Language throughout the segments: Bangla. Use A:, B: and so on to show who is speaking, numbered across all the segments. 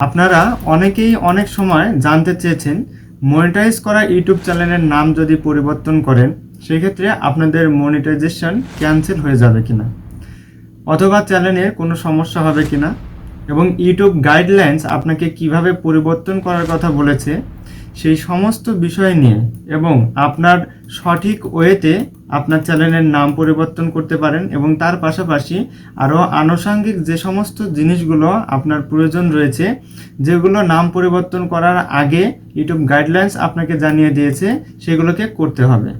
A: আপনারা অনেকেই অনেক সময় জানতে চেয়েছেন মনিটাইজ করা ইউটিউব চ্যানেলের নাম যদি পরিবর্তন করেন, সেক্ষেত্রে আপনাদের মনিটাইজেশন ক্যান্সেল হয়ে যাবে কিনা? অথবা চ্যানেলের কোনো সমস্যা হবে কিনা? এবং ইউটিউব গাইডলাইন্স আপনাকে কীভাবে পরিবর্তন করার কথা বলেছে সেই সমস্ত বিষয় নিয়ে এবং আপনার সঠিক ওয়েতে আপনার চ্যানেলের নাম পরিবর্তন করতে পারেন এবং তার পাশাপাশি আরও আনুষঙ্গিক যে সমস্ত জিনিসগুলো আপনার প্রয়োজন রয়েছে, যেগুলো নাম পরিবর্তন করার আগে ইউটিউব গাইডলাইন্স আপনাকে জানিয়ে দিয়েছে, সেগুলোকে করতে হবে।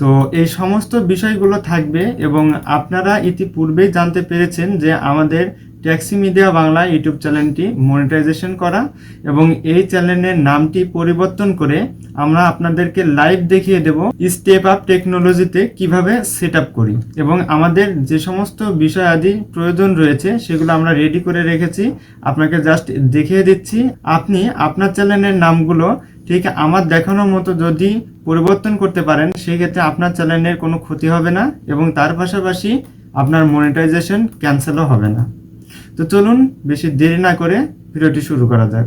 A: তো এই সমস্ত বিষয়গুলো থাকবে এবং আপনারা ইতিপূর্বেই জানতে পেরেছেন যে আমাদের ট্যাক্সি মিডিয়া বাংলা ইউটিউব চ্যানেলটি মনিটাইজেশন করা এবং এই চ্যানেলের নামটি পরিবর্তন করে আমরা আপনাদেরকে লাইভ দেখিয়ে দেব স্টেপ আপ টেকনোলজিতে কীভাবে সেট করি এবং আমাদের যে সমস্ত বিষয় আদি প্রয়োজন রয়েছে সেগুলো আমরা রেডি করে রেখেছি। আপনাকে জাস্ট দেখিয়ে দিচ্ছি। আপনি আপনার চ্যানেলের নামগুলো ঠিক আমার দেখানোর মতো যদি পরিবর্তন করতে পারেন, সেক্ষেত্রে আপনার চ্যানেলের কোনো ক্ষতি হবে না এবং তার পাশাপাশি আপনার মনিটাইজেশন ক্যান্সেলও হবে না। তো চলুন বেশি দেরি না করে ভিডিওটি শুরু করা যাক।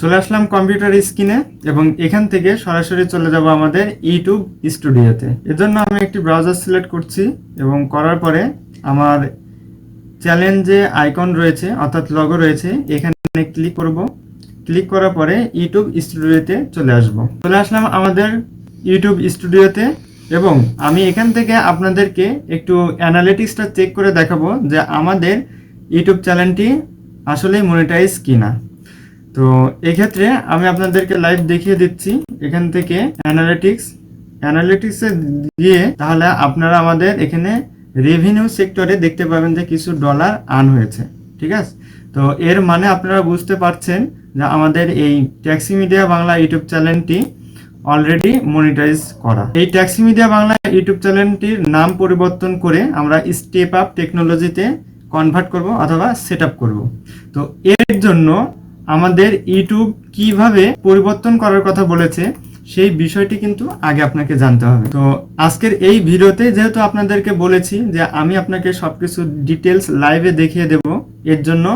A: চলে আসলাম কম্পিউটার স্ক্রিনে এবং এখান থেকে সরাসরি চলে যাব আমাদের ইউটিউব স্টুডিওতে এজন্য আমি একটি ব্রাউজার সিলেক্ট করছি এবং করার পরে আমার চ্যালেঞ্জে আইকন রয়েছে, অর্থাৎ লগো রয়েছে, এখানে ক্লিক করব। ক্লিক করার পরে ইউটিউব স্টুডিওতে চলে আসব। চলে আসলাম আমাদের ইউটিউব স্টুডিওতে এবং আমি এখান থেকে আপনাদেরকে একটু অ্যানালিটিক্সটা চেক করে দেখাবো যে আমাদের ইউটিউব চ্যানেলটি আসলে মনিটাইজ কিনা। তো এক্ষেত্রে আমি আপনাদেরকে লাইভ দেখিয়ে দিচ্ছি এখান থেকে অ্যানালিটিক্স অ্যানালিটিক্সে দিয়ে তাহলে আপনারা আমাদের এখানে রেভিনিউ সেক্টরে দেখতে পাবেন যে কিছু ডলার আর্ন হয়েছে, ঠিক আছে? তো এর মানে আপনারা বুঝতে পারছেন যে আমাদের এই ট্যাক্সি মিডিয়া বাংলা ইউটিউব চ্যানেলটি অলরেডি মনিটাইজ করা। এই ট্যাক্সি মিডিয়া বাংলা ইউটিউব চ্যানেলটির নাম পরিবর্তন করে আমরা স্টেপ আপ টেকনোলজিতে কনভার্ট করব অথবা সেট আপ করব। তো এর জন্য আমাদের ইউটিউব কীভাবে পরিবর্তন করার কথা বলেছে, সেই বিষয়টি কিন্তু আগে আপনাকে জানতে হবে। তো আজকের এই ভিডিওতে যেহেতু আপনাদেরকে বলেছি যে আমি আপনাকে সবকিছু ডিটেলস লাইভে দেখিয়ে দেব, এর জন্য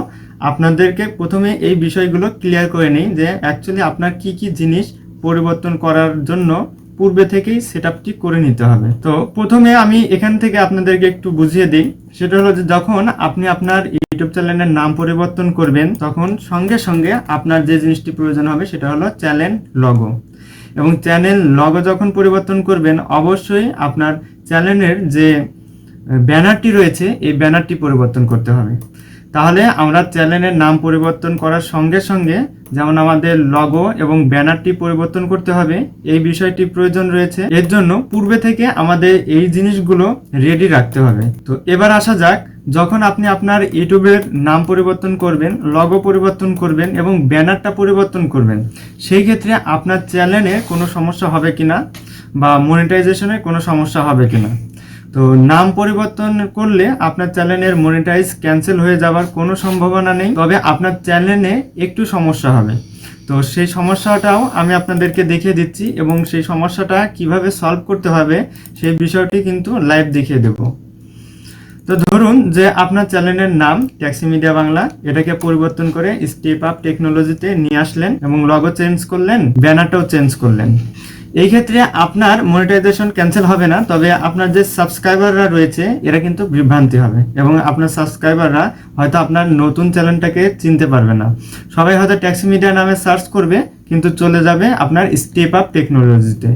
A: আপনাদেরকে প্রথমে এই বিষয়গুলো ক্লিয়ার করে নিই যে অ্যাকচুয়ালি আপনার কি কি জিনিস পরিবর্তন করার জন্য পূর্বে থেকেই সেট করে নিতে হবে। তো প্রথমে আমি এখান থেকে আপনাদেরকে একটু বুঝিয়ে দিই, সেটা হলো যে যখন আপনি আপনার ইউটিউব চ্যানেলের নাম পরিবর্তন করবেন, তখন সঙ্গে সঙ্গে আপনার যে জিনিসটি প্রয়োজন হবে সেটা হলো চ্যানেল লগো এবং চ্যানেল লগো যখন পরিবর্তন করবেন, অবশ্যই আপনার চ্যানেলের যে ব্যানারটি রয়েছে, এই ব্যানারটি পরিবর্তন করতে হবে। তাহলে আমরা চ্যানেলের নাম পরিবর্তন করার সঙ্গে সঙ্গে যেমন আমাদের লগো এবং ব্যানারটি পরিবর্তন করতে হবে, এই বিষয়টি প্রয়োজন রয়েছে। এর জন্য পূর্বে থেকে আমাদের এই জিনিসগুলো রেডি রাখতে হবে। তো এবার আসা যাক, যখন আপনি আপনার ইউটিউবের নাম পরিবর্তন করবেন লগো পরিবর্তন করবেন এবং ব্যানারটা পরিবর্তন করবেন, সেই ক্ষেত্রে আপনার চ্যানেলে কোনো সমস্যা হবে কিনা বা মনিটাইজেশনে কোনো সমস্যা হবে কিনা? তো নাম পরিবর্তন করলে আপনার চ্যানেলের মনিটাইজ ক্যান্সেল হয়ে যাওয়ার কোনো সম্ভাবনা নেই, তবে আপনার চ্যানেলে একটু সমস্যা হবে। তো সেই সমস্যাটাও আমি আপনাদেরকে দেখিয়ে দিচ্ছি এবং সেই সমস্যাটা কীভাবে সলভ করতে হবে সেই বিষয়টি কিন্তু লাইভ দেখিয়ে দেব। তো ধরুন যে আপনার চ্যানেলের নাম ট্যাক্সি মিডিয়া বাংলা এটাকে পরিবর্তন করে স্টেপ আপ টেকনোলজিতে নিয়ে আসলেন এবং লগো চেঞ্জ করলেন ব্যানারটাও চেঞ্জ করলেন। এই ক্ষেত্রে আপনার মনিটাইজেশন ক্যান্সেল হবে না, তবে আপনার যে সাবস্ক্রাইবাররা রয়েছে, এরা কিন্তু বিভ্রান্তি হবে এবং আপনার সাবস্ক্রাইবাররা হয়তো আপনার নতুন চ্যানেলটাকে চিনতে পারবে না। সবাই হয়তো ট্যাক্সি মিডিয়া নামে সার্চ করবে, কিন্তু চলে যাবে আপনার স্টেপ আপ টেকনোলজিতে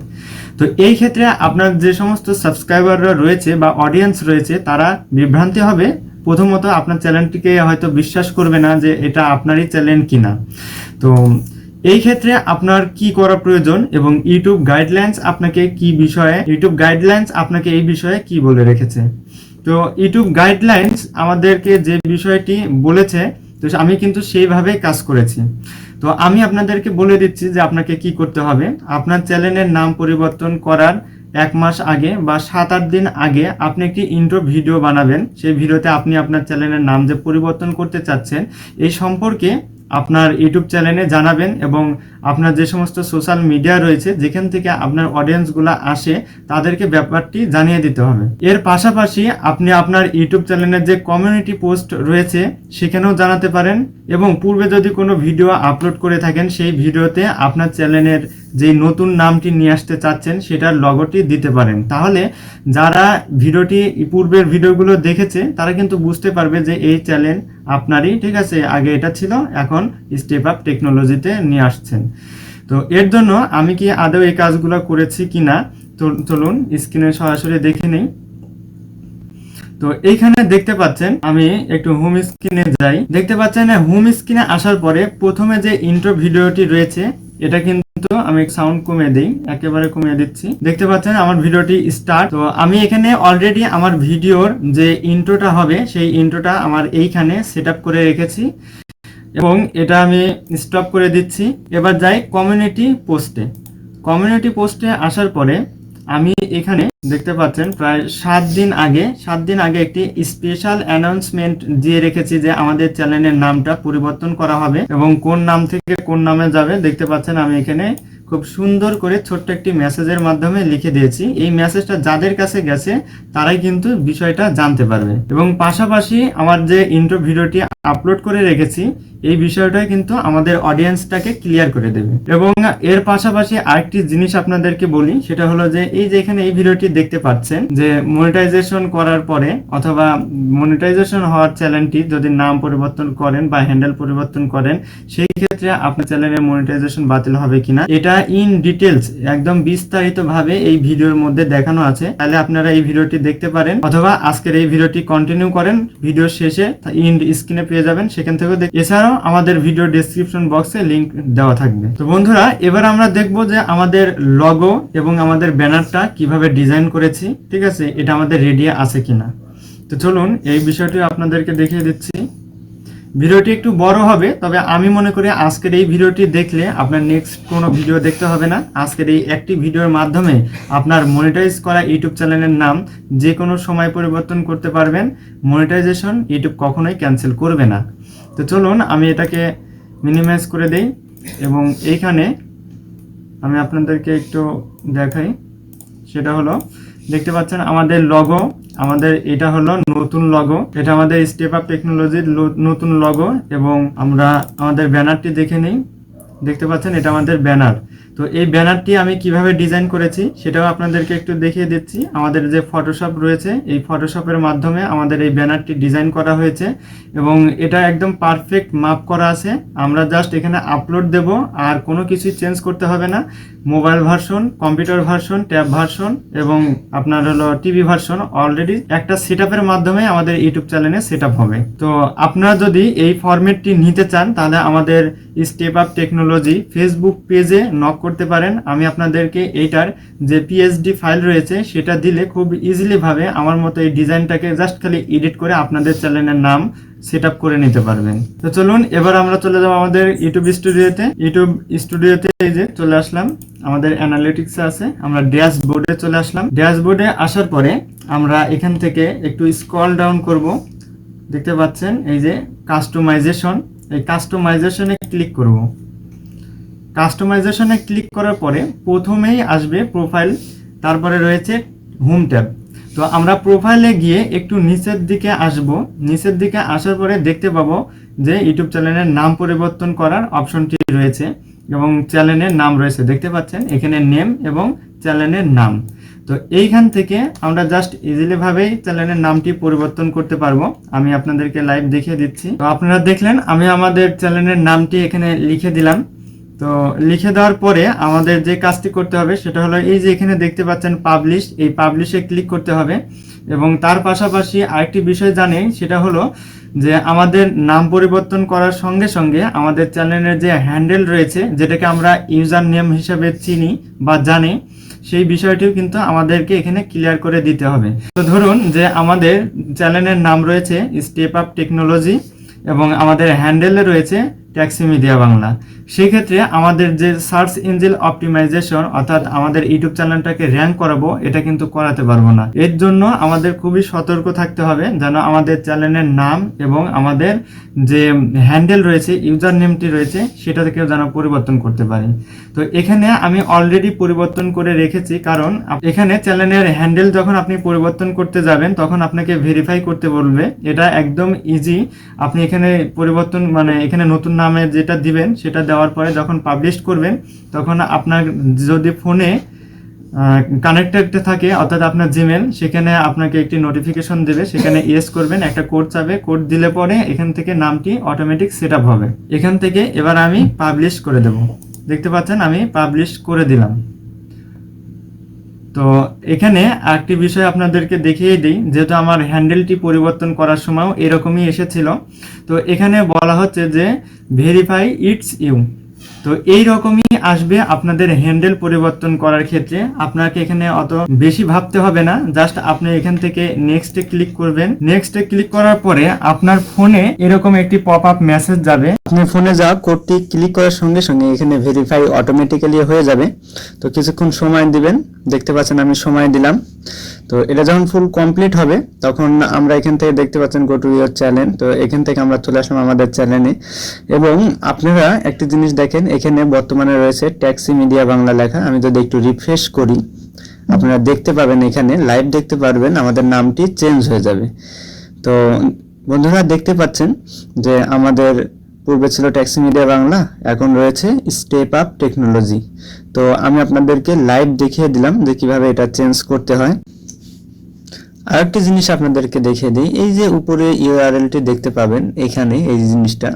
A: তো এই ক্ষেত্রে আপনার যে সমস্ত সাবস্ক্রাইবাররা রয়েছে বা অডিয়েন্স রয়েছে, তারা বিভ্রান্তি হবে। প্রথমত আপনার চ্যানেলটিকে হয়তো বিশ্বাস করবে না যে এটা আপনারই চ্যানেল কিনা। তো এই ক্ষেত্রে আপনার কি করা প্রয়োজন এবং ইউটিউব গাইডলাইন্স আপনাকে কি বিষয়ে ইউটিউব গাইডলাইন্স আপনাকে এই বিষয়ে কি বলে রেখেছে? তো ইউটিউব গাইডলাইন্স আমাদেরকে যে বিষয়টি বলেছে, তো আমি কিন্তু সেইভাবে কাজ করেছি। তো আমি আপনাদেরকে বলে দিচ্ছি যে আপনাকে কি করতে হবে। আপনার চ্যানেলের নাম পরিবর্তন করার এক মাস আগে বা সাত আট দিন আগে আপনি একটি ইন্ট্রো ভিডিও বানাবেন। সেই ভিডিওতে আপনি আপনার চ্যানেলের নাম যে পরিবর্তন করতে চাচ্ছেন, এই সম্পর্কে আপনার ইউটিউব চ্যানেলে জানাবেন এবং আপনার যে সমস্ত সোশ্যাল মিডিয়া রয়েছে, যেখান থেকে আপনার অডিয়েন্সগুলো আসে, তাদেরকে ব্যাপারটি জানিয়ে দিতে হবে। এর পাশাপাশি আপনি আপনার ইউটিউব চ্যানেলের যে কমিউনিটি পোস্ট রয়েছে, সেখানেও জানাতে পারেন এবং পূর্বে যদি কোনো ভিডিও আপলোড করে থাকেন, সেই ভিডিওতে আপনার চ্যানেলের যে নতুন নামটি নিয়ে আসতে চাচ্ছেন, সেটার লগটি দিতে পারেন। তাহলে যারা ভিডিওটি পূর্বের ভিডিওগুলো দেখেছে, তারা কিন্তু বুঝতে পারবে যে এই চ্যানেল আপনারই, ঠিক আছে? আগে এটা ছিল, এখন স্টেপ আপ টেকনোলজিতে নিয়ে আসছেন। তো এর জন্য আমি কি আদৌ এই কাজগুলো করেছি কিনা? তো চলুন স্ক্রিনে সরাসরি দেখে নিই। তো এইখানে দেখতে পাচ্ছেন, আমি একটু হোম স্ক্রিনে যাই। দেখতে পাচ্ছেন হোম স্ক্রিনে আসার পরে প্রথমে যে ইন্ট্রো ভিডিওটি রয়েছে, এটা কিন্তু আমি সাউন্ড কমিয়ে দিই, একেবারে কমিয়ে দিচ্ছি। দেখতে পাচ্ছেন আমার ভিডিওটি স্টার্ট তো আমি এখানে অলরেডি আমার ভিডিওর যে ইন্ট্রোটা হবে, সেই ইন্ট্রোটা আমার এইখানে সেট করে রেখেছি। এবং এটা আমি স্টপ করে দিচ্ছি। এবার যাই কমিউনিটি পোস্টে কমিউনিটি পোস্টে আসার পরে আমি এখানে দেখতে পাচ্ছেন প্রায় সাত দিন আগে, সাত দিন আগে একটি স্পেশাল অ্যানাউন্সমেন্ট দিয়ে রেখেছি যে আমাদের চ্যানেলের নামটা পরিবর্তন করা হবে এবং কোন নাম থেকে কোন নামে যাবে দেখতে পাচ্ছেন আমি এখানে খুব সুন্দর করে ছোট্ট একটি মেসেজের মাধ্যমে লিখে দিয়েছি। এই মেসেজটা যাদের কাছে গেছে, তারাই কিন্তু বিষয়টা জানতে পারবে। এবং পাশাপাশি আমার যে ইন্ট্রো ভিডিওটি আপলোড করে রেখেছি এই বিষয়টাই কিন্তু আমাদের অডিয়েন্সটাকে ক্লিয়ার করে দেবে। এবং এর পাশাপাশি আরেকটি জিনিস আপনাদেরকে বলি, সেটা হলো যে এই যে এখানে এই ভিডিওটি দেখতে পাচ্ছেন, যে মনিটাইজেশন করার পরে অথবা মনিটাইজেশন হওয়ার চ্যানেলটি যদি নাম পরিবর্তন করেন বা হ্যান্ডেল পরিবর্তন করেন, সেই ক্ষেত্রে আপনার চ্যানেলের মনিটাইজেশন বাতিল হবে কিনা, এটা ইন ডিটেলস একদম বিস্তারিত ভাবে এই ভিডিওর মধ্যে দেখানো আছে। তাহলে আপনারা এই ভিডিওটি দেখতে পারেন, অথবা আজকের এই ভিডিওটি কন্টিনিউ করেন ভিডিও শেষে ইন স্ক্রিনে পেয়ে যাবেন, সেখান থেকেও এছাড়াও আমাদের ভিডিও ডেসক্রিপশন বক্সে লিংক দেওয়া থাকবে। তো বন্ধুরা, এবার আমরা দেখব যে আমাদের লগো এবং আমাদের ব্যানারটা কীভাবে ডিজাইন করেছি, ঠিক আছে? এটা আমাদের রেডি আছে কিনা। তো চলুন, এই বিষয়টি আপনাদেরকে দেখিয়ে দিচ্ছি। ভিডিওটি একটু বড় হবে, তবে আমি মনে করি আজকের এই ভিডিওটি দেখলে আপনার নেক্সট কোনো ভিডিও দেখতে হবে না। আজকের এই একটি ভিডিওর মাধ্যমে আপনার মনিটাইজ করা ইউটিউব চ্যানেলের নাম যে কোনো সময় পরিবর্তন করতে পারবেন। মনিটাইজেশন ইউটিউব কখনোই ক্যান্সেল করবে না। তো চলুন, আমি এটাকে মিনিমাইজ করে দেই এবং এইখানে আমি আপনাদেরকে একটু দেখাই। সেটা হলো, দেখতে পাচ্ছেন আমাদের লগো আমাদের এটা হলো নতুন লগো এটা আমাদের স্টেপ আপ টেকনোলজির নতুন লগো এবং আমরা আমাদের ব্যানারটি দেখে নিই। দেখতে পাচ্ছেন এটা আমাদের ব্যানার তো এই ব্যানারটি আমি কীভাবে ডিজাইন করেছি সেটাও আপনাদেরকে একটু দেখিয়ে দিচ্ছি। আমাদের যে ফটোশপ রয়েছে, এই ফটোশপের মাধ্যমে আমাদের এই ব্যানারটি ডিজাইন করা হয়েছে এবং এটা একদম পারফেক্ট মাপ করা আছে। আমরা জাস্ট এখানে আপলোড দেব, আর কোনো কিছু চেঞ্জ করতে হবে না। Mobile version, computer version, tab version এবং আপনার হলো টিভি ভার্সন অলরেডি একটা সেট মাধ্যমে আমাদের ইউটিউব চ্যানেলে সেট হবে। তো আপনারা যদি এই ফরম্যাটটি নিতে চান, তাহলে আমাদের স্টেপ আপ টেকনোলজি ফেসবুক পেজে নক করতে পারেন। আমি আপনাদেরকে এইটার যে পিএইচডি ফাইল রয়েছে, সেটা দিলে খুব ইজিলি ভাবে আমার মতো এই ডিজাইনটাকে জাস্ট খালি এডিট করে আপনাদের চ্যানেলের নাম সেট আপ করে নিতে পারবেন। তো চলুন, এবার আমরা চলে যাব আমাদের ইউটিউব স্টুডিওতে ইউটিউব স্টুডিওতে এই যে চলে আসলাম। আমাদের অ্যানালিটিক্স আছে। আমরা ড্যাশবোর্ডে চলে আসলাম। ড্যাশবোর্ডে আসার পরে আমরা এখান থেকে একটু স্ক্রল ডাউন করব। দেখতে পাচ্ছেন, এই যে কাস্টমাইজেশন এই কাস্টমাইজেশনে ক্লিক করব। কাস্টমাইজেশনে ক্লিক করার পরে প্রথমেই আসবে প্রোফাইল তারপরে রয়েছে হোম ট্যাব তো আমরা প্রোফাইলে গিয়ে একটু নিচের দিকে আসব। নিচের দিকে আসার পরে দেখতে পাবো যে ইউটিউব চ্যানেলের নাম পরিবর্তন করার অপশনটি রয়েছে এবং চ্যানেলের নাম রয়েছে। দেখতে পাচ্ছেন, এখানে নেম এবং চ্যানেলের নাম। তো এইখান থেকে আমরা জাস্ট ইজিলি ভাবেই চ্যানেলের নামটি পরিবর্তন করতে পারব। আমি আপনাদেরকে লাইভ দেখিয়ে দিচ্ছি। তো আপনারা দেখলেন, আমি আমাদের চ্যানেলের নামটি এখানে লিখে দিলাম। তো লিখে দেওয়ার পরে আমাদের যে কাজটি করতে হবে সেটা হলো এই যে এখানে দেখতে পাচ্ছেন পাবলিশ এই পাবলিশে ক্লিক করতে হবে এবং তার পাশাপাশি আরেকটি বিষয় জানি, সেটা হলো যে আমাদের নাম পরিবর্তন করার সঙ্গে সঙ্গে আমাদের চ্যানেলের যে হ্যান্ডেল রয়েছে, যেটাকে আমরা ইউজার নেম হিসাবে চিনি বা জানি, সেই বিষয়টিও কিন্তু আমাদেরকে এখানে ক্লিয়ার করে দিতে হবে। তো ধরুন যে আমাদের চ্যানেলের নাম রয়েছে স্টেপ আপ টেকনোলজি এবং আমাদের হ্যান্ডেলে রয়েছে ট্যাক্সি মিডিয়া বাংলা। সেই ক্ষেত্রে আমাদের যে সার্চ ইঞ্জিন অপটিমাইজেশন, অর্থাৎ আমাদের ইউটিউব চ্যানেলটাকে র্যাঙ্ক করাবো, এটা কিন্তু করাতে পারব না। এর জন্য আমাদের খুবই সতর্ক থাকতে হবে যেন আমাদের চ্যানেলের নাম এবং আমাদের যে হ্যান্ডেল রয়েছে ইউজার নেমটি রয়েছে সেটা থেকেও যেন পরিবর্তন করতে পারি। তো এখানে আমি অলরেডি পরিবর্তন করে রেখেছি, কারণ এখানে চ্যানেলের হ্যান্ডেল যখন আপনি পরিবর্তন করতে যাবেন, তখন আপনাকে ভেরিফাই করতে বলবে। এটা একদম ইজি আপনি এখানে পরিবর্তন মানে এখানে নতুন নামে যেটা দিবেন, সেটা দেওয়ার পরে যখন পাবলিশ করবেন, তখন আপনার যদি ফোনে কানেক্টেড থাকে, অর্থাৎ আপনার জিমেল সেখানে আপনাকে একটি নোটিফিকেশন দেবে। সেখানে ইয়েস করবেন, একটা কোড চাবে কোড দিলে পরে এখান থেকে নামটি অটোমেটিক সেট হবে। এখান থেকে এবার আমি পাবলিশ করে দেব। দেখতে পাচ্ছেন, আমি পাবলিশ করে দিলাম। তো এখানে আরেকটি বিষয় আপনাদেরকে দেখিয়ে দিই যেহেতু আমার হ্যান্ডেলটি পরিবর্তন করার সময়ও এরকমই এসেছিল। তো এখানে বলা হচ্ছে যে ভেরিফাই ইটস ইউ তো এই রকমই আসবে আপনাদের হ্যান্ডেল পরিবর্তন করার ক্ষেত্রে। আপনাকে এখানে অত বেশি ভাবতে হবে না, জাস্ট আপনি এখান থেকে নেক্সটে ক্লিক করবেন। নেক্সটে ক্লিক করার পরে আপনার ফোনে এরকম একটি পপ আপ মেসেজ যাবে। আপনি ফোনে যা কোডটি ক্লিক করার সঙ্গে সঙ্গে এখানে ভেরিফাই অটোমেটিক্যালি হয়ে যাবে। তো কিছুক্ষণ সময় দিবেন, দেখতে পাচ্ছেন আমি সময় দিলাম। তো এটা যখন ফুল কমপ্লিট হবে, তখন আমরা এখান থেকে দেখতে পাচ্ছেন গো টু ইয়োর চ্যানেল তো এখান থেকে আমরা চলে আসলাম আমাদের চ্যানেলে এবং আপনারা একটি জিনিস দেখেন, এখানে বর্তমানে রয়েছে ট্যাক্সি মিডিয়া বাংলা লেখা, আমি যদি একটু রিফ্রেশ করি, আপনারা দেখতে পাবেন এখানে লাইভ দেখতে পারবেন, আমাদের নামটি চেঞ্জ হয়ে যাবে। তো বন্ধুরা দেখতে পাচ্ছেন যে আমাদের পূর্বে ছিল ট্যাক্সি মিডিয়া বাংলা এখন রয়েছে স্টেপ আপ টেকনোলজি তো আমি আপনাদেরকে লাইভ দেখিয়ে দিলাম যে কীভাবে এটা চেঞ্জ করতে হয়। আরেকটি জিনিস আপনাদেরকে দেখিয়ে দিই। এই যে উপরে ইউআরএলটি দেখতে পাবেন, এখানে এই জিনিসটা।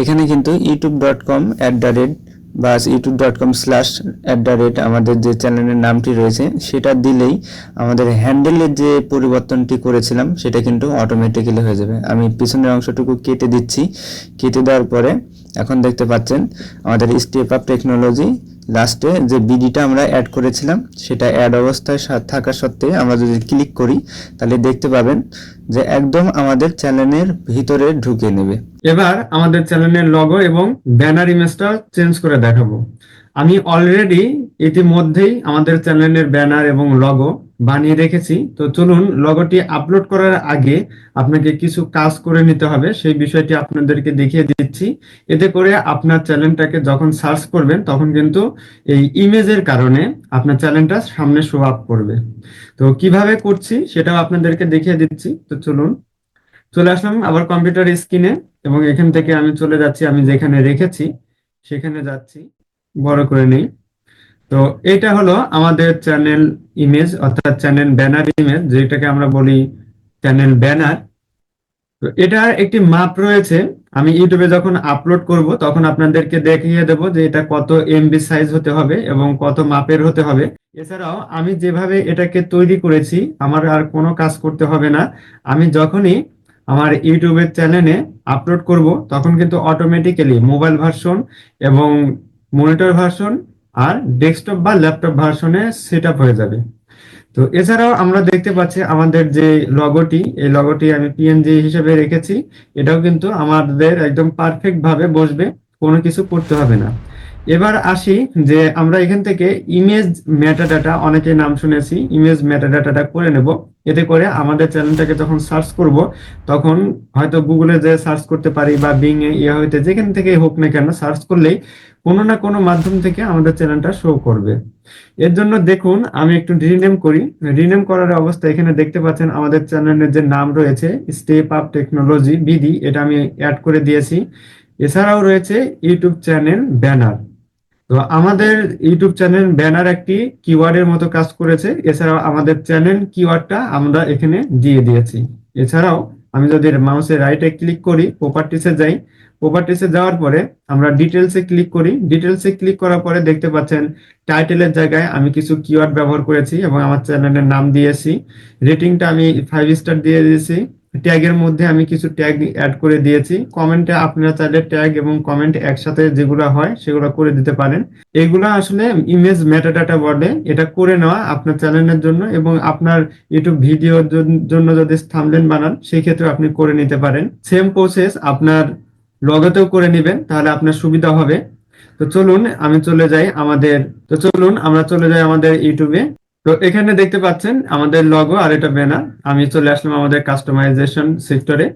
A: এখানে কিন্তু YouTube dot com at the rate বা YouTube dot com slash at the rate আমাদের যে চ্যানেলের নামটি রয়েছে, সেটা দিলেই আমাদের হ্যান্ডেলের যে পরিবর্তনটি করেছিলাম, সেটা কিন্তু অটোমেটিক্যালি হয়ে যাবে। আমি পিছনের অংশটুকু কেটে দিচ্ছি। কেটে দেওয়ার পরে এখন দেখতে পাচ্ছেন, আমাদের স্টেপ আপ টেকনোলজি লাস্টে যে বিডিটা আমরা অ্যাড করেছিলাম, সেটা অ্যাড অবস্থায় থাকা সত্ত্বে আমরা যদি ক্লিক করি, তাহলে দেখতে পাবেন যে একদম আমাদের চ্যানেলের ভিতরে ঢুকে নেবে। এবার আমাদের চ্যানেলের লগো এবং ব্যানার ইমেজটা চেঞ্জ করে দেখাবো। আমি অলরেডি ইতিমধ্যেই আমাদের চ্যানেলের ব্যানার এবং লগো বানিয়ে রেখেছি তো চলুন লগোটি আপলোড করার আগে আপনাকে কিছু কাজ করে নিতে হবে। সেই বিষয়টি আপনাদেরকে দেখিয়ে দিচ্ছি। এতে করে আপনার চ্যানেলটাকে যখন সার্চ করবেন, তখন কিন্তু এই ইমেজের কারণে আপনার চ্যানেলটা সামনে শো আপ করবে। তো কীভাবে করছি সেটাও আপনাদেরকে দেখিয়ে দিচ্ছি। তো চলুন, চলে আসলাম আবার কম্পিউটার স্ক্রিনে এবং এখান থেকে আমি চলে যাচ্ছি। আমি যেখানে রেখেছি, সেখানে যাচ্ছি। বড় করে নেই। তো এটা হলো আমাদের চ্যানেল ইমেজ অর্থাৎ চ্যানেল ব্যানার ইমেজ যেটাকে আমরা বলি চ্যানেল ব্যানার তো এটার একটি মাপ রয়েছে। আমি ইউটিউবে যখন আপলোড করব, তখন আপনাদেরকে দেখিয়ে দেব যে এটা কত এমবি সাইজ হতে হবে এবং কত মাপের হতে হবে। এছাড়াও আমি যেভাবে এটাকে তৈরি করেছি, আমার আর কোনো কাজ করতে হবে না। আমি যখনই আমার ইউটিউবের চ্যানেলে আপলোড করব, তখন কিন্তু অটোমেটিক্যালি মোবাইল ভার্সন এবং মনিটর ভার্সন আর ডেস্কটপ বা ল্যাপটপ ভার্সনে সেট হয়ে যাবে। তো এছাড়াও আমরা দেখতে পাচ্ছি আমাদের যে লগোটি এই লগোটি আমি পিএনজি হিসেবে রেখেছি। এটাও কিন্তু আমাদের একদম পারফেক্ট ভাবে বসবে, কোনো কিছু করতে হবে না। এবার আসি যে আমরা এখান থেকে ইমেজ মেটাডাটা অনেকে নাম শুনেছি ইমেজ মেটাডাটাটা করে নেব। এতে করে আমাদের চ্যানেলটাকে যখন সার্চ করব, তখন হয়তো গুগলে যে সার্চ করতে পারি বা বিং এ ইয়ে হইতে যেখান থেকে হোক না কেন সার্চ করলেই কোনো না কোনো মাধ্যম থেকে আমাদের চ্যানেলটা শো করবে। এর জন্য দেখুন, আমি একটু রিনেম করি। রিনেম করার অবস্থা এখানে দেখতে পাচ্ছেন, আমাদের চ্যানেলের যে নাম রয়েছে স্টেপ আপ টেকনোলজি বিডি এটা আমি অ্যাড করে দিয়েছি। এছাড়াও রয়েছে ইউটিউব চ্যানেল ব্যানার তো আমাদের ইউটিউব চ্যানেল ব্যানার একটি কিওয়ার্ডের মতো কাজ করেছে। এছাড়াও আমাদের চ্যানেল কিওয়ার্ডটা আমরা এখানে দিয়ে দিয়েছি। এছাড়াও আমি যদি মাউসের রাইটে ক্লিক করি প্রপার্টিসে যাই প্রপার্টিসে যাওয়ার পরে আমরা ডিটেলসে ক্লিক করি। ডিটেলসে ক্লিক করার পরে দেখতে পাচ্ছেন টাইটেলের জায়গায় আমি কিছু কিওয়ার্ড ব্যবহার করেছি এবং আমার চ্যানেলের নাম দিয়েছি। রেটিংটা আমি ফাইভ স্টার দিয়ে দিয়েছি। ট্যাগের মধ্যে আমি কিছু ট্যাগ অ্যাড করে দিয়েছি। কমেন্টে আপনারা চাইলে ট্যাগ এবং কমেন্ট একসাথে যেগুলো হয়, সেগুলো করে দিতে পারেন। এগুলো আসলে ইমেজ মেটাডাটা বলে এটা করে নেওয়া আপনার চ্যানেলের জন্য এবং আপনার ইউটিউব ভিডিওর জন্য যদি থামলেন বানান, সেই ক্ষেত্রে আপনি করে নিতে পারেন। সেম প্রসেস আপনার লগেতেও করে নেবেন, তাহলে আপনার সুবিধা হবে। তো চলুন, আমি চলে যাই আমাদের, তো চলুন, আমরা চলে যাই আমাদের ইউটিউবে তো এখানে দেখতে পাচ্ছেন আমাদের লগো আর এটা ব্যানার আমি চলে আসলাম আমাদের কাস্টমাইজেশন সেক্টরে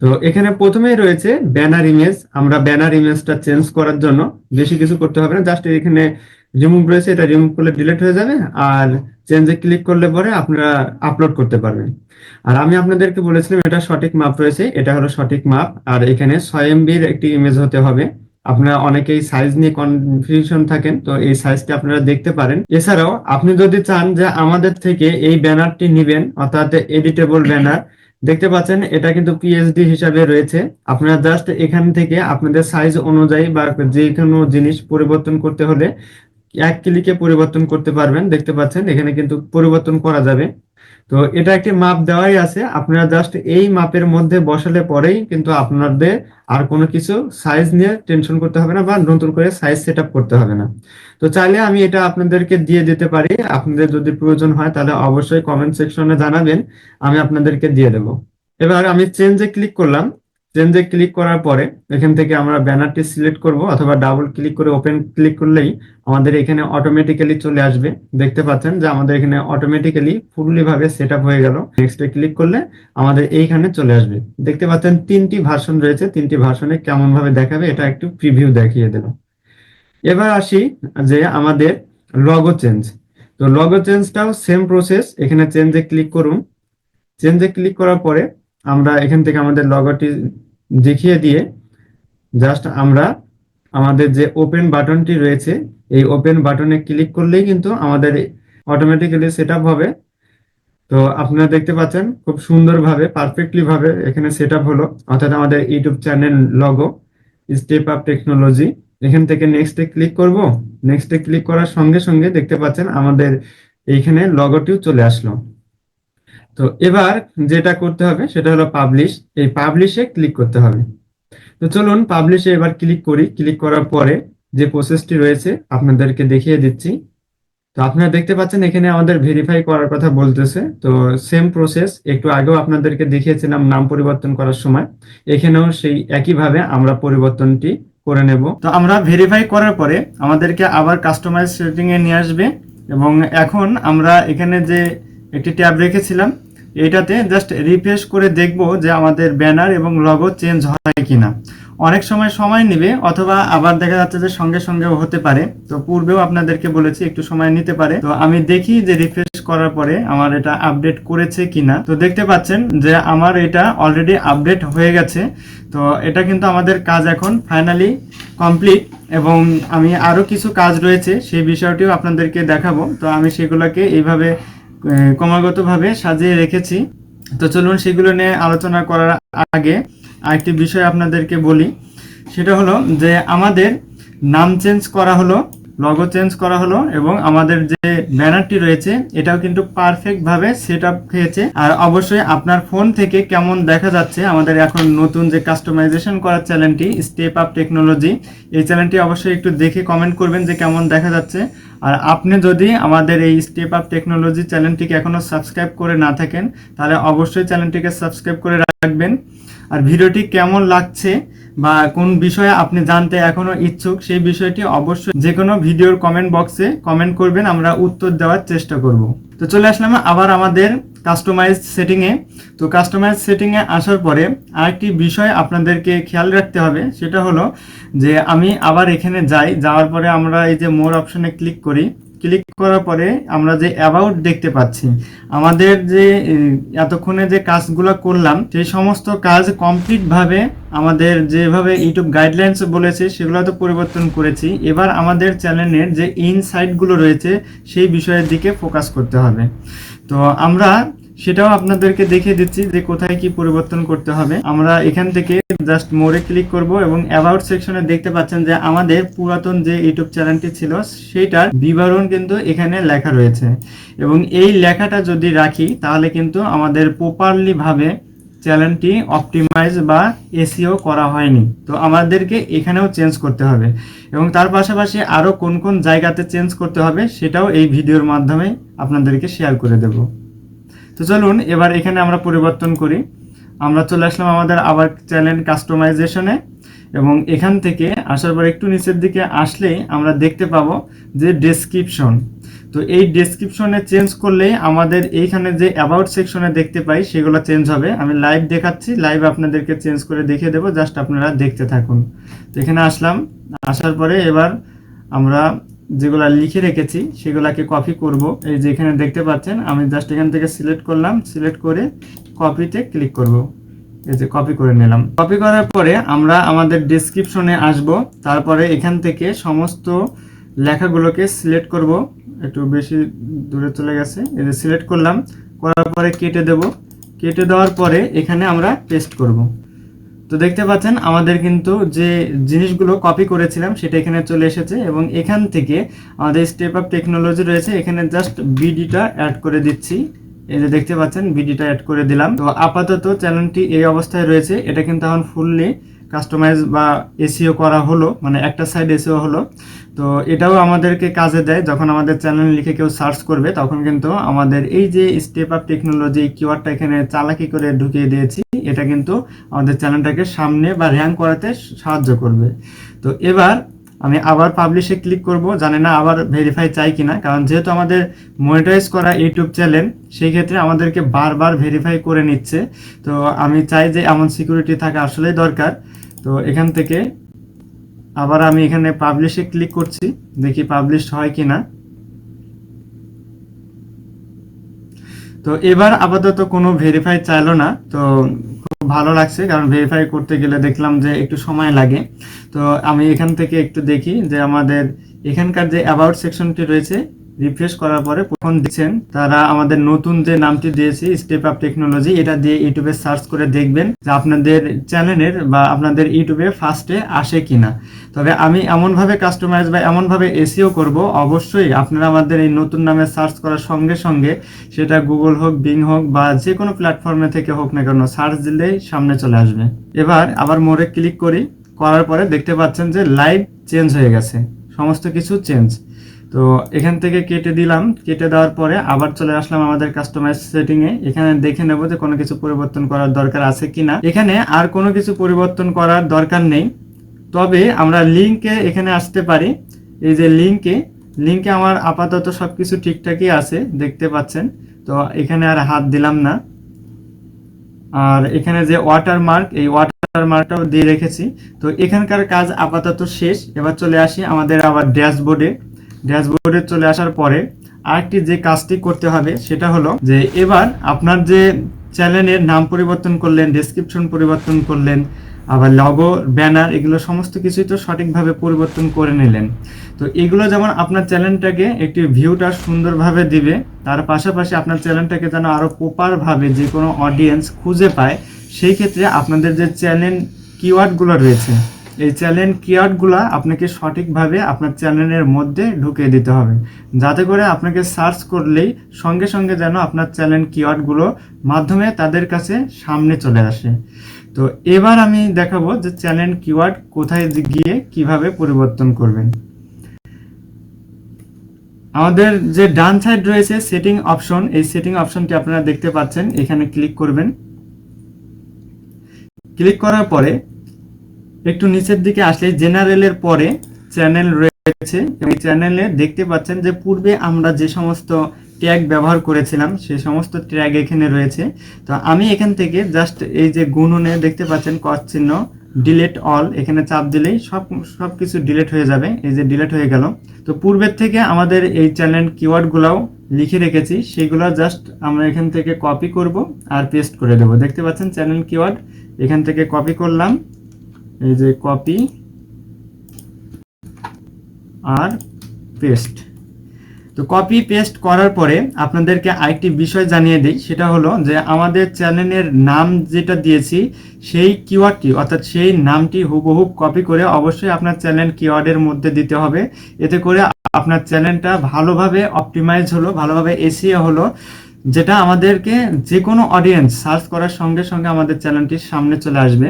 A: তো এখানে প্রথমেই রয়েছে ব্যানার ইমেজ আমরা ব্যানার ইমেজটা চেঞ্জ করার জন্য বেশি কিছু করতে হবে না। জাস্ট এখানে রিমুভ রয়েছে, এটা রিমুভ করলে ডিলিট হয়ে যাবে। আর চেঞ্জে ক্লিক করলে পরে আপনারা আপলোড করতে পারবেন। আর আমি আপনাদেরকে বলেছিলাম এটা সঠিক মাপ রয়েছে, এটা হলো সঠিক মাপ আর এখানে ছয় এমবির একটি ইমেজ হতে হবে। আপনারা অনেকেই সাইজ নিয়ে কনফিউশন থাকেন, তো এই সাইজটি আপনারা দেখতে পারেন। এছাড়াও, আপনি যদি চান যে আমাদের থেকে এই ব্যানারটি নিবেন, অর্থাৎ এডিটেবল ব্যানার দেখতে পাচ্ছেন এটা কিন্তু পিএইচডি হিসাবে রয়েছে। আপনারা জাস্ট এখান থেকে আপনাদের সাইজ অনুযায়ী বা যে কোনো জিনিস পরিবর্তন করতে হলে এক ক্লিকে পরিবর্তন করতে পারবেন। দেখতে পাচ্ছেন, এখানে কিন্তু পরিবর্তন করা যাবে। তো এটা একটি মাপ দেওয়াই আছে। আপনারা জাস্ট এই মাপের মধ্যে বসালে পরেই কিন্তু আপনাদের আর কোনো কিছু সাইজ নিয়ে টেনশন করতে হবে না বা নতুন করে সাইজ সেট করতে হবে না। তো চাইলে আমি এটা আপনাদেরকে দিয়ে দিতে পারি। আপনাদের যদি প্রয়োজন হয় তাহলে অবশ্যই কমেন্ট সেকশনে জানাবেন। আমি আপনাদেরকে দিয়ে দেব। এবার আমি চেঞ্জে ক্লিক করলাম। চেঞ্জে ক্লিক করার পরে, এখান থেকে আমরা ব্যানারটি সিলেক্ট করব অথবা ডাবল ক্লিক করে ওপেন ক্লিক করলেই আমাদের এখানে অটোমেটিক্যালি চলে আসবে। দেখতে পাচ্ছেন যে আমাদের এখানে অটোমেটিক্যালি ফুললি ভাবে সেট হয়ে গেল। নেক্সটে ক্লিক করলে আমাদের এইখানে চলে আসবে। দেখতে পাচ্ছেন তিনটি ভার্সন রয়েছে। তিনটি ভার্সনে কেমন ভাবে দেখাবে এটা একটু প্রিভিউ দেখিয়ে দেব। এবার আসি যে আমাদের লগো চেঞ্জ তো লগো চেঞ্জটাও সেম প্রসেস এখানে চেঞ্জে ক্লিক করুন। চেঞ্জে ক্লিক করার পরে আমরা এখান থেকে আমাদের লগোটি দেখিয়ে দিয়ে জাস্ট আমরা আমাদের যে ওপেন বাটনটি রয়েছে, এই ওপেন বাটনে ক্লিক করলেই কিন্তু আমাদের অটোমেটিক্যালি সেট হবে। তো আপনারা দেখতে পাচ্ছেন খুব সুন্দরভাবে পারফেক্টলি ভাবে এখানে সেট হলো। অর্থাৎ আমাদের YouTube channel logo step up technology এখান থেকে নেক্সটে ক্লিক করব। নেক্সটে ক্লিক করার সঙ্গে সঙ্গে দেখতে পাচ্ছেন আমাদের এইখানে লগোটিও চলে আসলো। তো এবার যেটা করতে হবে সেটা হলো পাবলিশ এই পাবলিশে ক্লিক করতে হবে। তো চলুন পাবলিশে এবার ক্লিক করি। ক্লিক করার পরে যে প্রসেসটি রয়েছে আপনাদেরকে দেখিয়ে দিচ্ছি। তো আপনারা দেখতে পাচ্ছেন এখানে আমাদের ভেরিফাই করার কথা বলতেছে। তো সেম প্রসেস একটু আগেও আপনাদেরকে দেখিয়েছিলাম নাম পরিবর্তন করার সময়। এখানেও সেই একইভাবে আমরা পরিবর্তনটি করে নেব। তো আমরা ভেরিফাই করার পরে আমাদেরকে আবার কাস্টমাইজ সেটিং এ নিয়ে আসবে। এবং এখন আমরা এখানে যে একটি ট্যাব রেখেছিলাম এটাতে জাস্ট রিফ্রেশ করে দেখব যে আমাদের ব্যানার এবং লগো চেঞ্জ হয় কিনা। অনেক সময় সময় নেবে অথবা আবার দেখা যাচ্ছে যে সঙ্গে সঙ্গেও হতে পারে। তো পূর্বেও আপনাদেরকে বলেছি একটু সময় নিতে পারে। তো আমি দেখি যে রিফ্রেশ করার পরে আমার এটা আপডেট করেছে কিনা। তো দেখতে পাচ্ছেন যে আমার এটা অলরেডি আপডেট হয়ে গেছে। তো এটা কিন্তু আমাদের কাজ এখন ফাইনালি কমপ্লিট এবং আমি আরও কিছু কাজ রয়েছে, সেই বিষয়টিও আপনাদেরকে দেখাবো। তো আমি সেগুলোকে এইভাবে ক্রমাগতভাবে সাজিয়ে রেখেছি। তো চলুন সেগুলো নিয়ে আলোচনা করার আগে আরেকটি বিষয় আপনাদেরকে বলি। সেটা হলো যে আমাদের নাম চেঞ্জ করা হলো লগো চেঞ্জ করা হলো এবং আমাদের যে ব্যানারটি রয়েছে, এটাও কিন্তু পারফেক্ট ভাবে সেট আপ হয়েছে। আর অবশ্যই আপনার ফোন থেকে কেমন দেখা যাচ্ছে, আমাদের এখন নতুন যে কাস্টমাইজেশন করার চ্যানেলটি স্টেপ আপ টেকনোলজি এই চ্যানেলটি অবশ্যই একটু দেখে কমেন্ট করবেন যে কেমন দেখা যাচ্ছে। আর আপনি যদি আমাদের এই স্টেপ আপ টেকনোলজি চ্যানেলটিকে এখনও সাবস্ক্রাইব করে না থাকেন, তাহলে অবশ্যই চ্যানেলটিকে সাবস্ক্রাইব করে রাখবেন। আর ভিডিওটি কেমন লাগছে বা কোন বিষয়ে আপনি জানতে এখনও ইচ্ছুক, সেই বিষয়টি অবশ্যই যে কোনো ভিডিওর কমেন্ট বক্সে কমেন্ট করবেন, আমরা উত্তর দেওয়ার চেষ্টা করব। তো চলে আসলাম আবার আমাদের কাস্টমাইজ সেটিংয়ে তো কাস্টমাইজ সেটিংয়ে আসার পরে আরেকটি বিষয় আপনাদেরকে খেয়াল রাখতে হবে, সেটা হলো যে আমি আবার এখানে যাই, যাওয়ার পরে আমরা এই যে মোর অপশনে ক্লিক করি। ক্লিক করার পরে আমরা যে অ্যাবাউট দেখতে পাচ্ছি, আমাদের যে এতক্ষণে যে কাজগুলো করলাম, সেই সমস্ত কাজ কমপ্লিট ভাবে আমাদের যেভাবে ইউটিউব গাইডলাইন্স বলেছে, সেগুলো তো পরিবর্তন করেছি। এবার আমাদের চ্যানেলের যে ইনসাইটগুলো রয়েছে, সেই বিষয়ের দিকে ফোকাস করতে হবে। তো আমরা সেটাও আপনাদেরকে দেখিয়ে দিচ্ছি যে কোথায় কি পরিবর্তন করতে হবে। আমরা এখান থেকে জাস্ট মোড়ে ক্লিক করব এবং অ্যাবাউট সেকশনে দেখতে পাচ্ছেন যে আমাদের পুরাতন যে ইউটিউব চ্যানেলটি ছিল, সেইটার বিবরণ কিন্তু এখানে লেখা রয়েছে। এবং এই লেখাটা যদি রাখি, তাহলে কিন্তু আমাদের প্রপারলি ভাবে চ্যানেলটি অপটিমাইজ বা এসিও করা হয়নি। তো আমাদেরকে এখানেও চেঞ্জ করতে হবে। এবং তার পাশাপাশি আরও কোন কোন জায়গাতে চেঞ্জ করতে হবে, সেটাও এই ভিডিওর মাধ্যমে আপনাদেরকে শেয়ার করে দেব। তো চলুন, এবার এখানে আমরা পরিবর্তন করি। আমরা চলে আসলাম আমাদের আবার চ্যানেল কাস্টমাইজেশনে এবং এখান থেকে আসার পর একটু নিচের দিকে আসলেই আমরা দেখতে পাবো যে ডেসক্রিপশন তো এই ডেসক্রিপশনে চেঞ্জ করলেই আমাদের এইখানে যে অ্যাবাউট সেকশনে দেখতে পাই, সেগুলো চেঞ্জ হবে। আমি লাইভ দেখাচ্ছি লাইভ আপনাদেরকে চেঞ্জ করে দেখিয়ে দেবো জাস্ট আপনারা দেখতে থাকুন। তো এখানে আসলাম, আসার পরে এবার আমরা যেগুলা লিখে রেখেছি, সেগুলাকে কপি করব। এই যে এখানে দেখতে পাচ্ছেন, আমি জাস্ট এখান থেকে সিলেক্ট করলাম সিলেক্ট করে কপিতে ক্লিক করব। এই যে কপি করে নিলাম। কপি করার পরে আমরা আমাদের ডেসক্রিপশনে আসব। তারপরে এখান থেকে সমস্ত লেখাগুলোকে সিলেক্ট করব। একটু বেশি দূরে চলে গেছে। এই যে সিলেক্ট করলাম, করার পরে কেটে দেব। কেটে দেওয়ার পরে এখানে আমরা পেস্ট করব। তো দেখতে পাচ্ছেন, আমাদের কিন্তু যে জিনিসগুলো কপি করেছিলাম সেটা এখানে চলে এসেছে এবং এখান থেকে আমাদের স্টেপ আপ টেকনোলজি রয়েছে। এখানে জাস্ট বিডিটা অ্যাড করে দিচ্ছি। এই যে দেখতে পাচ্ছেন বিডিটা অ্যাড করে দিলাম। তো আপাতত চ্যানেলটি এই অবস্থায় রয়েছে। এটা কিন্তু এখন ফুললি কাস্টমাইজ বা এসিও করা হলো মানে একটা সাইড এসিও হলো। তো এটাও আমাদেরকে কাজে দেয়। যখন আমাদের চ্যানেল লিখে কেউ সার্চ করবে, তখন কিন্তু আমাদের এই যে স্টেপ আপ টেকনোলজি কিওয়ার্ডটা এখানে চালাকি করে ঢুকিয়ে দিয়েছি, এটা কিন্তু আমাদের চ্যানেলটাকে সামনে বা র্যাঙ্ক করাতে সাহায্য করবে। তো এবার আমি আবার পাবলিশে ক্লিক করব। জানি না আবার ভেরিফাই চাই কিনা, কারণ যেহেতু আমাদের মনিটাইজ করা ইউটিউব চ্যানেল সেই ক্ষেত্রে আমাদেরকে বারবার ভেরিফাই করে নিচ্ছে। তো আমি চাই যে এমন সিকিউরিটি থাকা আসলেই দরকার। তো এখান থেকে আবার আমি এখানে পাবলিশে ক্লিক করছি, দেখি পাবলিশ হয় কিনা। তো এবার আপাতত কোনো ভেরিফাই চাইলো না, তো খুব ভালো লাগছে কারণ ভেরিফাই করতে গেলে দেখলাম যে একটু সময় লাগে। তো আমি এখান থেকে একটু দেখি যে আমাদের এখানকার যে অ্যাবাউট সেকশনটি রয়েছে রিফ্রেশ করার পরে কখন দিচ্ছেন তারা আমাদের নতুন যে নামটি দিয়েছে স্টেপ আপ টেকনোলজি এটা দিয়ে ইউটিউবে সার্চ করে দেখবেন যে আপনাদের চ্যানেলের বা আপনাদের ইউটিউবে ফার্স্টে আসে কিনা। তবে আমি এমনভাবে কাস্টমাইজ বা এমনভাবে এসিও করব, অবশ্যই আপনারা আমাদের এই নতুন নামে সার্চ করার সঙ্গে সঙ্গে সেটা গুগল হোক বিং হোক বা যে কোনো প্ল্যাটফর্মে থেকে হোক না কেন সার্চ দিলেই সামনে চলে আসবে। এবার আবার মোড়ে ক্লিক করি, করার পরে দেখতে পাচ্ছেন যে লাইভ চেঞ্জ হয়ে গেছে, সমস্ত কিছু চেঞ্জ তো এখান থেকে কেটে দিলাম। কেটে দেওয়ার পরে আবার চলে আসলাম আমাদের কাস্টমাইজ সেটিং এ। এখানে দেখে নেব যে কোনো কিছু পরিবর্তন করার দরকার আছে কিনা। এখানে আর কোনো কিছু পরিবর্তন করার দরকার নেই। তবে আমরা লিঙ্কে এখানে আসতে পারি। এই যে লিঙ্কে লিঙ্কে আমার আপাতত সবকিছু ঠিকঠাকই আছে, দেখতে পাচ্ছেন। তো এখানে আর হাত দিলাম না। আর এখানে যে ওয়াটার মার্ক এই ওয়াটার মার্কটাও দিয়ে রেখেছি। তো এখানকার কাজ আপাতত শেষ। এবার চলে আসি আমাদের আবার ড্যাশবোর্ডে ড্যাশবোর্ডে চলে আসার পরে আরেকটি যে কাজটি করতে হবে সেটা হলো যে এবার আপনার যে চ্যানেলের নাম পরিবর্তন করলেন ডেসক্রিপশন পরিবর্তন করলেন, আবার লগো ব্যানার এগুলো সমস্ত কিছুই তো সঠিকভাবে পরিবর্তন করে নিলেন। তো এগুলো যেমন আপনার চ্যানেলটাকে একটি ভিউটা সুন্দরভাবে দিবে, তার পাশাপাশি আপনার চ্যানেলটাকে যেন আরও প্রপারভাবে যে কোনো অডিয়েন্স খুঁজে পায়, সেই ক্ষেত্রে আপনাদের যে চ্যানেল কিওয়ার্ডগুলো রয়েছে এই চ্যানেল কিওয়ার্ডগুলো আপনাকে সঠিকভাবে আপনার চ্যানেলের মধ্যে ঢুকিয়ে দিতে হবে। যাতে করে আপনাকে সার্চ করলেই সঙ্গে সঙ্গে যেন আপনার চ্যানেল কিওয়ার্ডগুলো মাধ্যমে তাদের কাছে সামনে চলে আসে। তো এবার আমি দেখাবো যে চ্যানেল কিওয়ার্ড কোথায় গিয়ে কীভাবে পরিবর্তন করবেন। আমাদের যে ডান সাইড রয়েছে সেটিং অপশন, এই সেটিং অপশনটি আপনারা দেখতে পাচ্ছেন। এখানে ক্লিক করবেন। ক্লিক করার পরে একটু নিচের দিকে আসলে জেনারেলের পরে চ্যানেল রয়েছে। এই চ্যানেলে দেখতে পাচ্ছেন যে পূর্বে আমরা যে সমস্ত ট্যাগ ব্যবহার করেছিলাম সেই সমস্ত ট্যাগ এখানে রয়েছে। তো আমি এখান থেকে জাস্ট এই যে গুণনে দেখতে পাচ্ছেন কস চিহ্ন ডিলেট অল এখানে চাপ দিলেই সব সব কিছু ডিলেট হয়ে যাবে। এই যে ডিলেট হয়ে গেল। তো পূর্বের থেকে আমাদের এই চ্যানেল কিওয়ার্ডগুলোও লিখে রেখেছি। সেগুলো জাস্ট আমরা এখান থেকে কপি করব আর পেস্ট করে দেব। দেখতে পাচ্ছেন চ্যানেল কিওয়ার্ড এখান থেকে কপি করলাম। এই যে কপি আর পেস্ট। তো কপি পেস্ট করার পরে আপনাদেরকে আরেকটি বিষয় জানিয়ে দিই, সেটা হলো যে আমাদের চ্যানেলের নাম যেটা দিয়েছি, সেই কিওয়ার্ডটি, অর্থাৎ সেই নামটি হুবহু কপি করে অবশ্যই আপনার চ্যানেল কিওয়ার্ডের মধ্যে দিতে হবে। এতে করে আপনার চ্যানেলটা ভালোভাবে অপটিমাইজ হলো, ভালোভাবে এসিও হলো, যেটা আমাদেরকে যে কোনো অডিয়েন্স সার্চ করার সঙ্গে সঙ্গে আমাদের চ্যানেলটির সামনে চলে আসবে।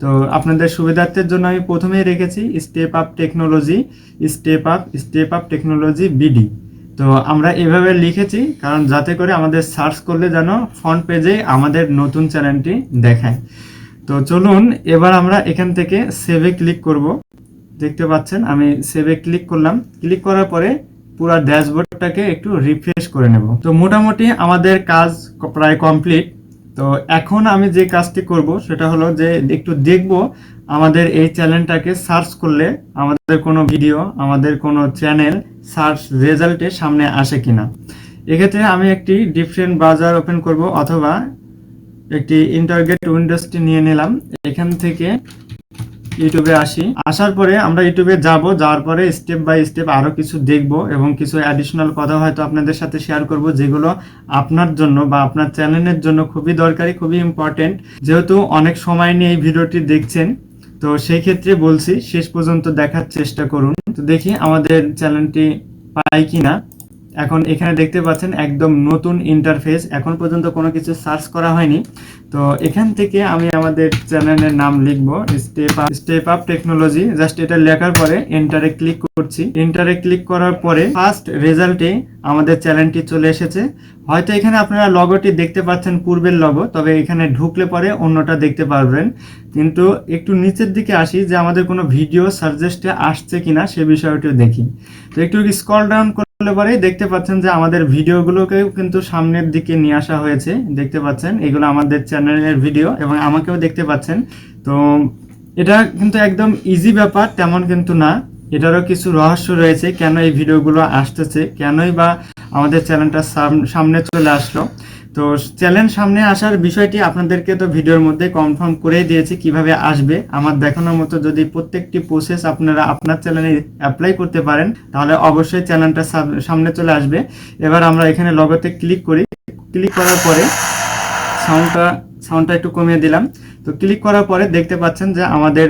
A: তো আপনাদের সুবিধার্থের জন্য আমি প্রথমেই রেখেছি step up technology step up step up technology BD তো আমরা এভাবে লিখেছি, কারণ যাতে করে আমাদের সার্চ করলে যেন ফ্রন্ট পেজে আমাদের নতুন চ্যানেলটি দেখায়। তো চলুন, এবার আমরা এখান থেকে সেভে ক্লিক করব। দেখতে পাচ্ছেন, আমি সেভে ক্লিক করলাম। ক্লিক করার পরে পুরো ড্যাশবোর্ডটাকে একটু রিফ্রেশ করে নেব। তো মোটামুটি আমাদের কাজ প্রায় কমপ্লিট তো এখন আমি যে কাজটি করব, সেটা হলো যে একটু দেখব আমাদের এই চ্যানেলটাকে সার্চ করলে আমাদের কোনো ভিডিও, আমাদের কোনো চ্যানেল সার্চ রেজাল্টে সামনে আসে কিনা। এক্ষেত্রে আমি একটি ডিফারেন্ট ব্রাউজার ওপেন করব, অথবা একটি ইন্টারগেট উইন্ডোজটি নিয়ে নিলাম। এখান থেকে ইউটিউবে আসি। আসার পরে আমরা ইউটিউবে যাব, যাওয়ার পরে স্টেপ বাই স্টেপ আরও কিছু দেখব এবং কিছু অ্যাডিশনাল কথা হয়তো আপনাদের সাথে শেয়ার করব যেগুলো আপনার জন্য বা আপনার চ্যানেলের জন্য খুবই দরকারি, খুবই ইম্পর্টেন্ট যেহেতু অনেক সময় নিয়ে এই ভিডিওটি দেখছেন, তো সেই ক্ষেত্রে বলছি, শেষ পর্যন্ত দেখার চেষ্টা করুন। তো দেখি আমাদের চ্যানেলটি পাই কিনা। এখন এখানে দেখতে পাচ্ছেন একদম নতুন ইন্টারফেস এখন পর্যন্ত কোনো কিছু সার্চ করা হয়নি। তো এখান থেকে আমি আমাদের চ্যানেলের নাম লিখব step up step up technology just এটা লেখার পরে এন্টারে ক্লিক করছি। এন্টারে ক্লিক করার পরে ফার্স্ট রেজাল্টে আমাদের চ্যানেলটি চলে এসেছে। হয়তো এখানে আপনারা লগোটি দেখতে পাচ্ছেন পূর্বের লগো তবে এখানে ঢুকলে পরে অন্যটা দেখতে পারবেন। কিন্তু একটু নিচের দিকে আসি যে আমাদের কোনো ভিডিও সাজেস্টে আসছে কিনা সে বিষয়টিও দেখি। তো একটু স্কল ডাউন করলে পরে দেখতে পাচ্ছেন যে আমাদের ভিডিওগুলোকেও কিন্তু সামনের দিকে নিয়ে আসা হয়েছে। দেখতে পাচ্ছেন, এগুলো আমাদের চ্যানেলের ভিডিও এবং আমাকেও দেখতে পাচ্ছেন। তো এটা কিন্তু একদম ইজি ব্যাপার, তেমন কিন্তু না। এটারও কিছু রহস্য রয়েছে, কেন এই ভিডিওগুলো আসতেছে, কেনই বা আমাদের চ্যানেলটা সামনে চলে আসলো। তো চ্যানেল সামনে আসার বিষয়টি আপনাদেরকে তো ভিডিওর মধ্যে কনফার্ম করেই দিয়েছি কীভাবে আসবে। আমার দেখানোর মতো যদি প্রত্যেকটি প্রসেস আপনারা আপনার চ্যানেলে অ্যাপ্লাই করতে পারেন, তাহলে অবশ্যই চ্যানেলটা সাম- সামনে চলে আসবে। এবার আমরা এখানে লগতে ক্লিক করি। ক্লিক করার পরে সাউন্ডটা সাউন্ডটা একটু কমিয়ে দিলাম। তো ক্লিক করার পরে দেখতে পাচ্ছেন যে আমাদের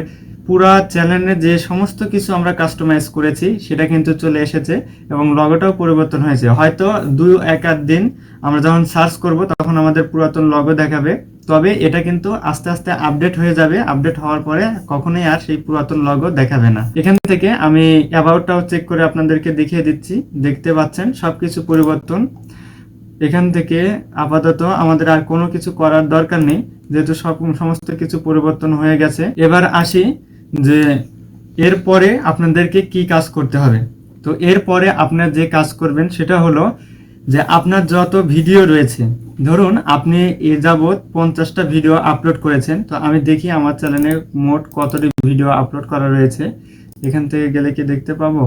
A: পুরা চ্যানেলে যে সমস্ত কিছু আমরা কাস্টমাইজ করেছি, সেটা কিন্তু চলে এসেছে এবং লগোটাও পরিবর্তন হয়েছে। হয়তো দুই এক আধ দিন আমরা যখন সার্চ করব, তখন আমাদের পুরাতন লগো দেখাবে। তবে এটা কিন্তু আস্তে আস্তে আপডেট হয়ে যাবে। আপডেট হওয়ার পরে কখনোই আর সেই পুরাতন লগো দেখাবে না। এখান থেকে আমি অ্যাবাউটটাও চেক করে আপনাদেরকে দেখিয়ে দিচ্ছি। দেখতে পাচ্ছেন, সবকিছু পরিবর্তন। এখান থেকে আপাতত আমাদের আর কোনো কিছু করার দরকার নেই। যেহেতু সব, সমস্ত কিছু পরিবর্তন হয়ে গেছে। এবার আসি যে এরপরে আপনাদেরকে কি কাজ করতে হবে? তো এরপরে আপনার যে কাজ করবেন সেটা হলো যে আপনার যত ভিডিও রয়েছে, ধরুন আপনি এ যাবৎ পঞ্চাশটা ভিডিও আপলোড করেছেন, তো আমি দেখি আমার চ্যানেলে মোট কতটি ভিডিও আপলোড করা রয়েছে। এখান থেকে গেলে কি দেখতে পাবো?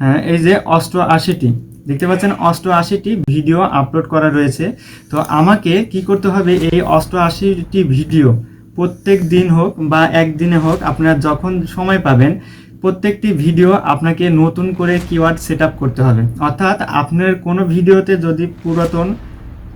A: হ্যাঁ এই যে অষ্টআশিটি, দেখতে পাচ্ছেন অষ্টআশিটি ভিডিও আপলোড করা রয়েছে। তো আমাকে কি করতে হবে? এই অষ্টআশিটি ভিডিও প্রত্যেক দিন হোক বা একদিনে হোক আপনারা যখন সময় পাবেন, প্রত্যেকটি ভিডিও আপনাকে নতুন করে কিওয়ার্ড সেট করতে হবে। অর্থাৎ আপনার কোনো ভিডিওতে যদি পুরাতন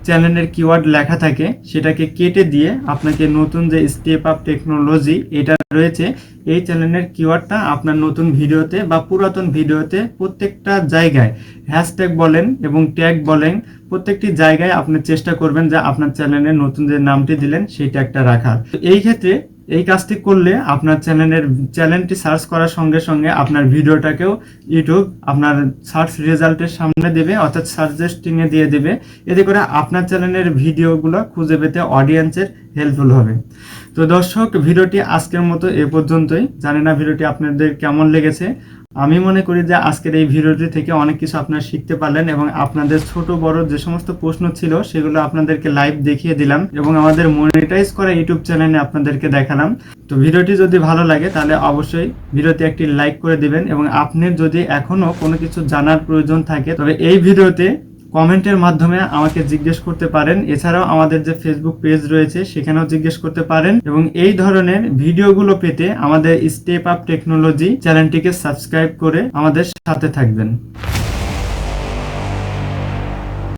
A: চ্যানেলের কিওয়ার্ড লেখা থাকে, সেটাকে কেটে দিয়ে আপনাকে নতুন যে স্টেপ আপ টেকনোলজি এটা রয়েছে, এই চ্যানেলের কিওয়ার্ডটা আপনার নতুন ভিডিওতে বা পুরাতন ভিডিওতে প্রত্যেকটা জায়গায় হ্যাশট্যাগ বলেন এবং ট্যাগ বলেন, প্রত্যেকটি জায়গায় আপনি চেষ্টা করবেন যে আপনার চ্যানেলের নতুন যে নামটি দিলেন সেই ট্যাগটা রাখার। এই ক্ষেত্রে এই কাজটি করলে আপনার চ্যানেলের, চ্যানেলটি সার্চ করার সঙ্গে সঙ্গে আপনার ভিডিওটাকেও ইউটিউব আপনার সার্চ রেজাল্টের সামনে দেবে, অর্থাৎ সাজেস্টিংয়ে দিয়ে দেবে। এতে করে আপনার চ্যানেলের ভিডিওগুলো খুঁজে পেতে অডিয়েন্সের হেল্পফুল হবে। তো দর্শক, ভিডিওটি আজকের মতো এ পর্যন্তই। জানি না ভিডিওটি আপনাদের কেমন লেগেছে। আমি মনে করি যে আজকের এই ভিডিওটি থেকে অনেক কিছু আপনারা শিখতে পারলেন এবং আপনাদের ছোট বড় যে সমস্ত প্রশ্ন ছিল, সেগুলো আপনাদেরকে লাইভ দেখিয়ে দিলাম এবং আমাদের মনিটাইজ করা ইউটিউব চ্যানেলে আপনাদেরকে দেখালাম। তো ভিডিওটি যদি ভালো লাগে, তাহলে অবশ্যই ভিডিওতে একটি লাইক করে দিবেন এবং আপনি যদি এখনও কোনো কিছু জানার প্রয়োজন থাকে, তবে এই ভিডিওতে কমেন্টের মাধ্যমে আমাকে জিজ্ঞেস করতে পারেন। এছাড়াও আমাদের যে ফেসবুক পেজ রয়েছে, সেখানেও জিজ্ঞেস করতে পারেন। এবং এই ধরনের ভিডিওগুলো পেতে আমাদের স্টেপ আপ টেকনোলজি চ্যানেলটিকে সাবস্ক্রাইব করে আমাদের সাথে থাকবেন।